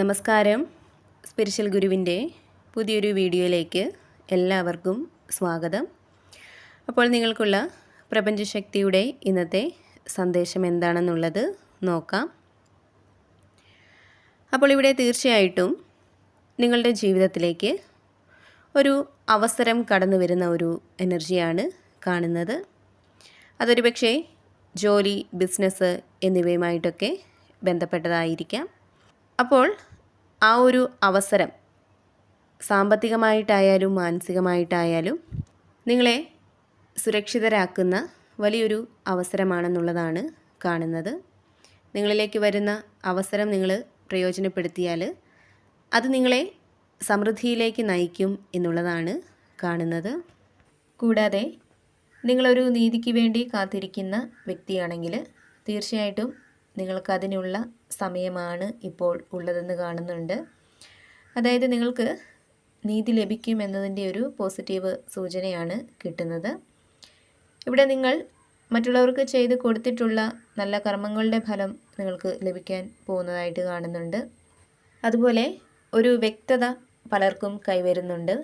നമസ്കാരം. സ്പിരിച്വൽ ഗുരുവിന്റെ പുതിയൊരു വീഡിയോയിലേക്ക് എല്ലാവർക്കും സ്വാഗതം. അപ്പോൾ നിങ്ങൾക്കുള്ള പ്രപഞ്ചശക്തിയുടെ ഇന്നത്തെ സന്ദേശം എന്താണെന്നുള്ളത് നോക്കാം. അപ്പോൾ ഇവിടെ തീർച്ചയായിട്ടും നിങ്ങളുടെ ജീവിതത്തിലേക്ക് ഒരു അവസരം കടന്നു വരുന്ന ഒരു എനർജിയാണ് കാണുന്നത്. അതൊരു പക്ഷേ ജോലി ബിസിനസ് എന്നിവയുമായിട്ടൊക്കെ ബന്ധപ്പെട്ടതായിരിക്കാം. അപ്പോൾ ആ ഒരു അവസരം സാമ്പത്തികമായിട്ടായാലും മാനസികമായിട്ടായാലും നിങ്ങളെ സുരക്ഷിതരാക്കുന്ന വലിയൊരു അവസരമാണെന്നുള്ളതാണ് കാണുന്നത്. നിങ്ങളിലേക്ക് വരുന്ന അവസരം നിങ്ങൾ പ്രയോജനപ്പെടുത്തിയാൽ അത് നിങ്ങളെ സമൃദ്ധിയിലേക്ക് നയിക്കും എന്നുള്ളതാണ് കാണുന്നത്. കൂടാതെ നിങ്ങളൊരു നീതിക്ക് വേണ്ടി കാത്തിരിക്കുന്ന വ്യക്തിയാണെങ്കിൽ തീർച്ചയായിട്ടും നിങ്ങൾക്കതിനുള്ള സമയമാണ് ഇപ്പോൾ ഉള്ളതെന്ന് കാണുന്നുണ്ട്. അതായത് നിങ്ങൾക്ക് നീതി ലഭിക്കും എന്നതിന്റെ ഒരു പോസിറ്റീവ് സൂചനയാണ് കിട്ടുന്നത്. ഇവിടെ നിങ്ങൾ മറ്റുള്ളവർക്ക് ചെയ്ത് കൊടുത്തിട്ടുള്ള നല്ല കർമ്മങ്ങളുടെ ഫലം നിങ്ങൾക്ക് ലഭിക്കാൻ പോകുന്നതായിട്ട് കാണുന്നുണ്ട്. അതുപോലെ ഒരു വ്യക്തത പലർക്കും കൈവരുന്നുണ്ട്.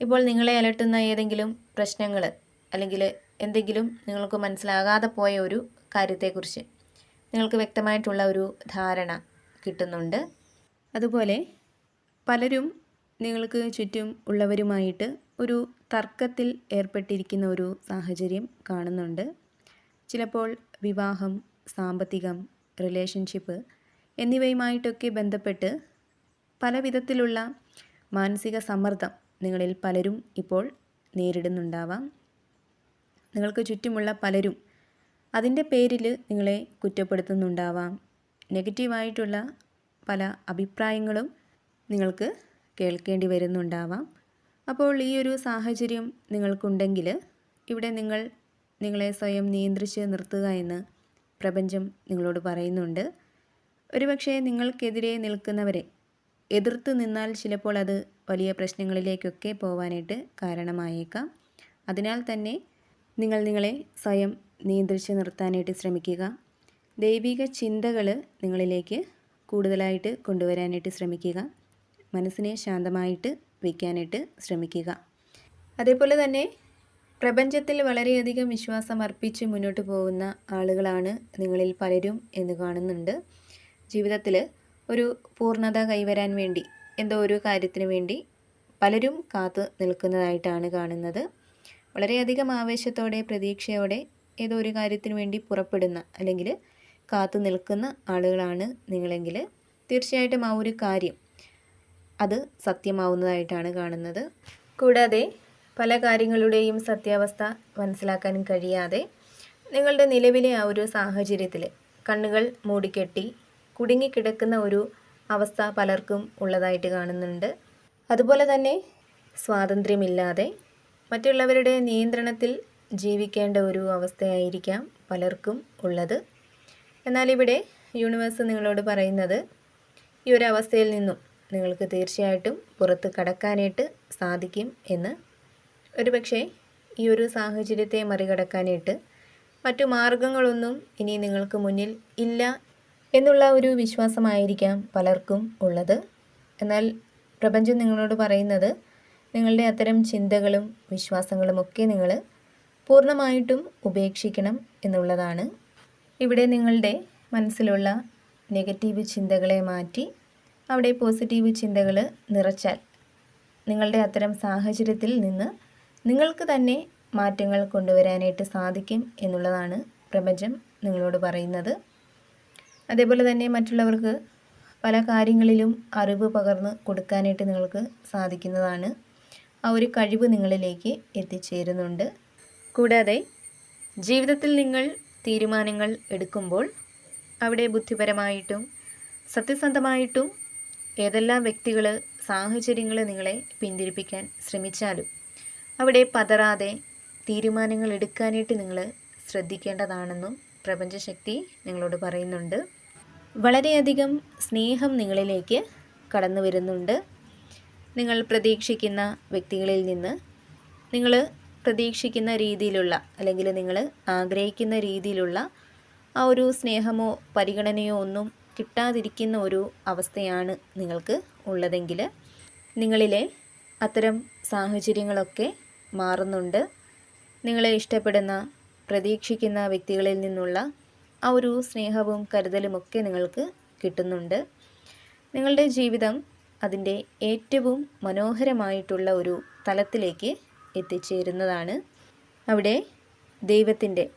ഇപ്പോൾ നിങ്ങളെ അലട്ടുന്ന ഏതെങ്കിലും പ്രശ്നങ്ങൾ അല്ലെങ്കിൽ എന്തെങ്കിലും നിങ്ങൾക്ക് മനസ്സിലാകാതെ പോയ ഒരു കാര്യത്തെക്കുറിച്ച് നിങ്ങൾക്ക് വ്യക്തമായിട്ടുള്ള ഒരു ധാരണ കിട്ടുന്നുണ്ട്. അതുപോലെ പലരും നിങ്ങൾക്ക് ചുറ്റും ഉള്ളവരുമായിട്ട് ഒരു തർക്കത്തിൽ ഏർപ്പെട്ടിരിക്കുന്ന ഒരു സാഹചര്യം കാണുന്നുണ്ട്. ചിലപ്പോൾ വിവാഹം സാമ്പത്തികം റിലേഷൻഷിപ്പ് എന്നിവയുമായിട്ടൊക്കെ ബന്ധപ്പെട്ട് പല വിധത്തിലുള്ള മാനസിക സമ്മർദ്ദം നിങ്ങളിൽ പലരും ഇപ്പോൾ നേരിടുന്നുണ്ടാവാം. നിങ്ങൾക്ക് ചുറ്റുമുള്ള പലരും അതിന്റെ പേരിൽ നിങ്ങളെ കുറ്റപ്പെടുത്തുന്നുണ്ടാവാം. നെഗറ്റീവായിട്ടുള്ള പല അഭിപ്രായങ്ങളും നിങ്ങൾക്ക് കേൾക്കേണ്ടി വരുന്നുണ്ടാവാം. അപ്പോൾ ഈ ഒരു സാഹചര്യം നിങ്ങൾക്കുണ്ടെങ്കിൽ ഇവിടെ നിങ്ങൾ നിങ്ങളെ സ്വയം നിയന്ത്രിച്ച് നിർത്തുക എന്ന് പ്രപഞ്ചം നിങ്ങളോട് പറയുന്നുണ്ട്. ഒരുപക്ഷെ നിങ്ങൾക്കെതിരെ നിൽക്കുന്നവരെ എതിർത്ത് നിന്നാൽ ചിലപ്പോൾ അത് വലിയ പ്രശ്നങ്ങളിലേക്കൊക്കെ പോവാനായിട്ട് കാരണമായേക്കാം. അതിനാൽ തന്നെ നിങ്ങൾ നിങ്ങളെ സ്വയം നിയന്ത്രിച്ച് നിർത്താനായിട്ട് ശ്രമിക്കുക. ദൈവിക ചിന്തകൾ നിങ്ങളിലേക്ക് കൂടുതലായിട്ട് കൊണ്ടുവരാനായിട്ട് ശ്രമിക്കുക. മനസ്സിനെ ശാന്തമായിട്ട് വയ്ക്കാനായിട്ട് ശ്രമിക്കുക. അതേപോലെ തന്നെ പ്രപഞ്ചത്തിൽ വളരെയധികം വിശ്വാസം അർപ്പിച്ച് മുന്നോട്ട് പോകുന്ന ആളുകളാണ് നിങ്ങളിൽ പലരും എന്ന് കാണുന്നുണ്ട്. ജീവിതത്തിൽ ഒരു പൂർണത കൈവരാൻ വേണ്ടി എന്തോ ഒരു കാര്യത്തിന് വേണ്ടി പലരും കാത്തു നിൽക്കുന്നതായിട്ടാണ് കാണുന്നത്. വളരെയധികം ആവേശത്തോടെ പ്രതീക്ഷയോടെ ഏതോ ഒരു കാര്യത്തിന് വേണ്ടി പുറപ്പെടുന്ന അല്ലെങ്കിൽ കാത്തു നിൽക്കുന്ന ആളുകളാണ് നിങ്ങളെങ്കിൽ തീർച്ചയായിട്ടും ആ ഒരു കാര്യം അത് സത്യമാവുന്നതായിട്ടാണ് കാണുന്നത്. കൂടാതെ പല കാര്യങ്ങളുടെയും സത്യാവസ്ഥ മനസ്സിലാക്കാൻ കഴിയാതെ നിങ്ങളുടെ നിലവിലെ ആ ഒരു സാഹചര്യത്തിൽ കണ്ണുകൾ മൂടിക്കെട്ടി കുടുങ്ങിക്കിടക്കുന്ന ഒരു അവസ്ഥ പലർക്കും ഉള്ളതായിട്ട് കാണുന്നുണ്ട്. അതുപോലെ തന്നെ സ്വാതന്ത്ര്യമില്ലാതെ മറ്റുള്ളവരുടെ നിയന്ത്രണത്തിൽ ജീവിക്കേണ്ട ഒരു അവസ്ഥയായിരിക്കാം പലർക്കും ഉള്ളത്. എന്നാൽ ഇവിടെ യൂണിവേഴ്സ് നിങ്ങളോട് പറയുന്നത് ഈ ഒരു അവസ്ഥയിൽ നിന്നും നിങ്ങൾക്ക് തീർച്ചയായിട്ടും പുറത്ത് കടക്കാനായിട്ട് സാധിക്കും എന്ന്. ഒരുപക്ഷെ ഈ ഒരു സാഹചര്യത്തെ മറികടക്കാനായിട്ട് മറ്റു മാർഗങ്ങളൊന്നും ഇനി നിങ്ങൾക്ക് മുന്നിൽ ഇല്ല എന്നുള്ള ഒരു വിശ്വാസമായിരിക്കാം പലർക്കും ഉള്ളത്. എന്നാൽ പ്രപഞ്ചം നിങ്ങളോട് പറയുന്നത് നിങ്ങളുടെ അത്തരം ചിന്തകളും വിശ്വാസങ്ങളുമൊക്കെ നിങ്ങൾ പൂർണമായിട്ടും ഉപേക്ഷിക്കണം എന്നുള്ളതാണ്. ഇവിടെ നിങ്ങളുടെ മനസ്സിലുള്ള നെഗറ്റീവ് ചിന്തകളെ മാറ്റി അവിടെ പോസിറ്റീവ് ചിന്തകൾ നിറച്ചാൽ നിങ്ങളുടെ അത്തരം സാഹചര്യത്തിൽ നിന്ന് നിങ്ങൾക്ക് തന്നെ മാറ്റങ്ങൾ കൊണ്ടുവരാനായിട്ട് സാധിക്കും എന്നുള്ളതാണ് പ്രപഞ്ചം നിങ്ങളോട് പറയുന്നത്. അതേപോലെ തന്നെ മറ്റുള്ളവർക്ക് പല കാര്യങ്ങളിലും അറിവ് പകർന്ന് കൊടുക്കാനായിട്ട് നിങ്ങൾക്ക് സാധിക്കുന്നതാണ്. ആ ഒരു കഴിവ് നിങ്ങളിലേക്ക് എത്തിച്ചേരുന്നുണ്ട്. കൂടാതെ ജീവിതത്തിൽ നിങ്ങൾ തീരുമാനങ്ങൾ എടുക്കുമ്പോൾ അവിടെ ബുദ്ധിപരമായിട്ടും സത്യസന്ധമായിട്ടും ഏതെല്ലാം വ്യക്തികൾ സാഹചര്യങ്ങൾ നിങ്ങളെ പിന്തിരിപ്പിക്കാൻ ശ്രമിച്ചാലും അവിടെ പതറാതെ തീരുമാനങ്ങൾ എടുക്കാനായിട്ട് നിങ്ങൾ ശ്രദ്ധിക്കേണ്ടതാണെന്നും പ്രപഞ്ചശക്തി നിങ്ങളോട് പറയുന്നുണ്ട്. വളരെയധികം സ്നേഹം നിങ്ങളിലേക്ക് കടന്നു വരുന്നുണ്ട് നിങ്ങൾ പ്രതീക്ഷിക്കുന്ന വ്യക്തികളിൽ നിന്ന് നിങ്ങൾ പ്രതീക്ഷിക്കുന്ന രീതിയിലുള്ള അല്ലെങ്കിൽ നിങ്ങൾ ആഗ്രഹിക്കുന്ന രീതിയിലുള്ള ആ ഒരു സ്നേഹമോ പരിഗണനയോ ഒന്നും കിട്ടാതിരിക്കുന്ന ഒരു അവസ്ഥയാണ് നിങ്ങൾക്ക് ഉള്ളതെങ്കിൽ നിങ്ങളിലെ അത്തരം സാഹചര്യങ്ങളൊക്കെ മാറുന്നുണ്ട്. നിങ്ങളെ ഇഷ്ടപ്പെടുന്ന പ്രതീക്ഷിക്കുന്ന വ്യക്തികളിൽ നിന്നുള്ള ആ ഒരു സ്നേഹവും കരുതലുമൊക്കെ നിങ്ങൾക്ക് കിട്ടുന്നുണ്ട്. നിങ്ങളുടെ ജീവിതം അതിന്റെ ഏറ്റവും മനോഹരമായിട്ടുള്ള ഒരു തലത്തിലേക്ക് എത്തിച്ചേരുന്നതാണ്. അവിടെ ദൈവത്തിന്റെ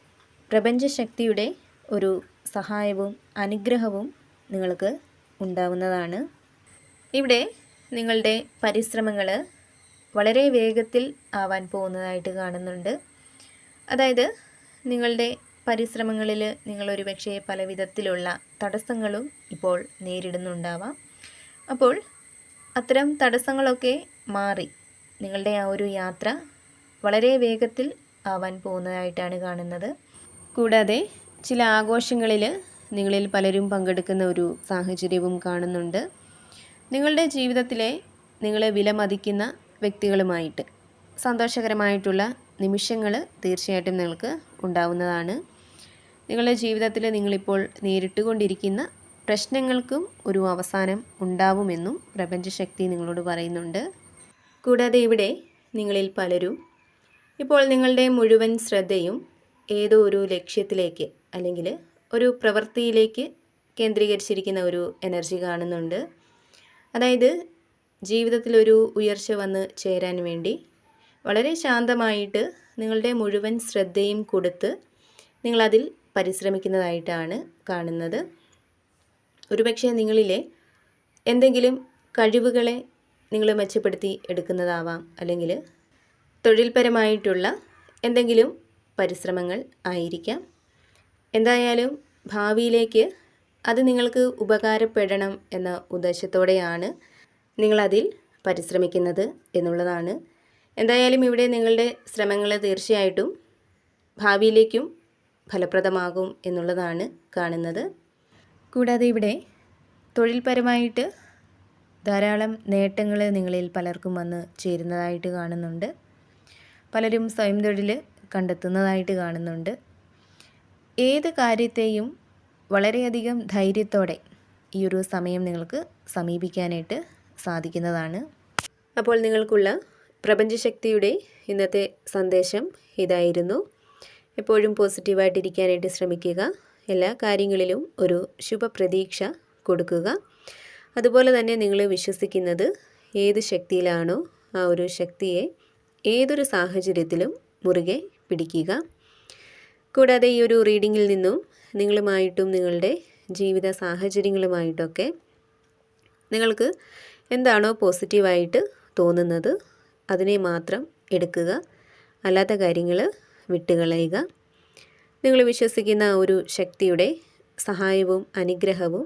പ്രപഞ്ചശക്തിയുടെ ഒരു സഹായവും അനുഗ്രഹവും നിങ്ങൾക്ക് ഉണ്ടാവുന്നതാണ്. ഇവിടെ നിങ്ങളുടെ പരിശ്രമങ്ങൾ വളരെ വേഗത്തിൽ ആവാൻ പോകുന്നതായിട്ട് കാണുന്നുണ്ട്. അതായത് നിങ്ങളുടെ പരിശ്രമങ്ങളിൽ നിങ്ങളൊരു പക്ഷേ പല വിധത്തിലുള്ള തടസ്സങ്ങളും ഇപ്പോൾ നേരിടുന്നുണ്ടാവാം. അപ്പോൾ അത്തരം തടസ്സങ്ങളൊക്കെ മാറി നിങ്ങളുടെ ആ ഒരു യാത്ര വളരെ വേഗത്തിൽ ആവാൻ പോകുന്നതായിട്ടാണ് കാണുന്നത്. കൂടാതെ ചില ആഘോഷങ്ങളിൽ നിങ്ങളിൽ പലരും പങ്കെടുക്കുന്ന ഒരു സാഹചര്യവും കാണുന്നുണ്ട്. നിങ്ങളുടെ ജീവിതത്തിലെ നിങ്ങളെ വിലമതിക്കുന്ന വ്യക്തികളുമായിട്ട് സന്തോഷകരമായിട്ടുള്ള നിമിഷങ്ങൾ തീർച്ചയായിട്ടും നിങ്ങൾക്ക് ഉണ്ടാവുന്നതാണ്. നിങ്ങളുടെ ജീവിതത്തിൽ നിങ്ങളിപ്പോൾ നേരിട്ടുകൊണ്ടിരിക്കുന്ന പ്രശ്നങ്ങൾക്കും ഒരു അവസാനം ഉണ്ടാവുമെന്നും പ്രപഞ്ചശക്തി നിങ്ങളോട് പറയുന്നുണ്ട്. കൂടാതെ ഇവിടെ നിങ്ങളിൽ പലരും ഇപ്പോൾ നിങ്ങളുടെ മുഴുവൻ ശ്രദ്ധയും ഏതോ ഒരു ലക്ഷ്യത്തിലേക്ക് അല്ലെങ്കിൽ ഒരു പ്രവൃത്തിയിലേക്ക് കേന്ദ്രീകരിച്ചിരിക്കുന്ന ഒരു എനർജി കാണുന്നുണ്ട്. അതായത് ജീവിതത്തിലൊരു ഉയർച്ച വന്ന് ചേരാൻ വേണ്ടി വളരെ ശാന്തമായിട്ട് നിങ്ങളുടെ മുഴുവൻ ശ്രദ്ധയും കൊടുത്ത് നിങ്ങളതിൽ പരിശ്രമിക്കുന്നതായിട്ടാണ് കാണുന്നത്. ഒരുപക്ഷെ നിങ്ങളിലെ എന്തെങ്കിലും കഴിവുകളെ നിങ്ങൾ മെച്ചപ്പെടുത്തി എടുക്കുന്നതാവാം. അല്ലെങ്കിൽ തൊഴിൽപരമായിട്ടുള്ള എന്തെങ്കിലും പരിശ്രമങ്ങൾ ആയിരിക്കാം. എന്തായാലും ഭാവിയിലേക്ക് അത് നിങ്ങൾക്ക് ഉപകാരപ്പെടണം എന്ന ഉദ്ദേശത്തോടെയാണ് നിങ്ങളതിൽ പരിശ്രമിക്കുന്നത് എന്നുള്ളതാണ്. എന്തായാലും ഇവിടെ നിങ്ങളുടെ ശ്രമങ്ങൾ തീർച്ചയായിട്ടും ഭാവിയിലേക്കും ഫലപ്രദമാകും എന്നുള്ളതാണ് കാണുന്നത്. കൂടാതെ ഇവിടെ തൊഴിൽപരമായിട്ട് ധാരാളം നേട്ടങ്ങൾ നിങ്ങളിൽ പലർക്കും വന്ന് ചേരുന്നതായിട്ട് കാണുന്നുണ്ട്. പലരും സ്വയം തൊഴിൽ കണ്ടെത്തുന്നതായിട്ട് കാണുന്നുണ്ട്. ഏത് കാര്യത്തെയും വളരെയധികം ധൈര്യത്തോടെ ഈ ഒരു സമയം നിങ്ങൾക്ക് സമീപിക്കാനായിട്ട് സാധിക്കുന്നതാണ്. അപ്പോൾ നിങ്ങൾക്കുള്ള പ്രപഞ്ചശക്തിയുടെ ഇന്നത്തെ സന്ദേശം ഇതായിരുന്നു. എപ്പോഴും പോസിറ്റീവായിട്ടിരിക്കാനായിട്ട് ശ്രമിക്കുക. എല്ലാ കാര്യങ്ങളിലും ഒരു ശുഭപ്രതീക്ഷ കൊടുക്കുക. അതുപോലെ തന്നെ നിങ്ങൾ വിശ്വസിക്കുന്നത് ഏത് ശക്തിയിലാണോ ആ ഒരു ശക്തിയെ ഏതൊരു സാഹചര്യത്തിലും മുറുകെ പിടിക്കുക. കൂടാതെ ഈ ഒരു റീഡിങ്ങിൽ നിന്നും നിങ്ങളുമായിട്ടും നിങ്ങളുടെ ജീവിത സാഹചര്യങ്ങളുമായിട്ടൊക്കെ നിങ്ങൾക്ക് എന്താണോ പോസിറ്റീവായിട്ട് തോന്നുന്നത് അതിനെ മാത്രം എടുക്കുക. അല്ലാത്ത കാര്യങ്ങൾ വിട്ടുകളയുക. നിങ്ങൾ വിശ്വസിക്കുന്ന ഒരു ശക്തിയുടെ സഹായവും അനുഗ്രഹവും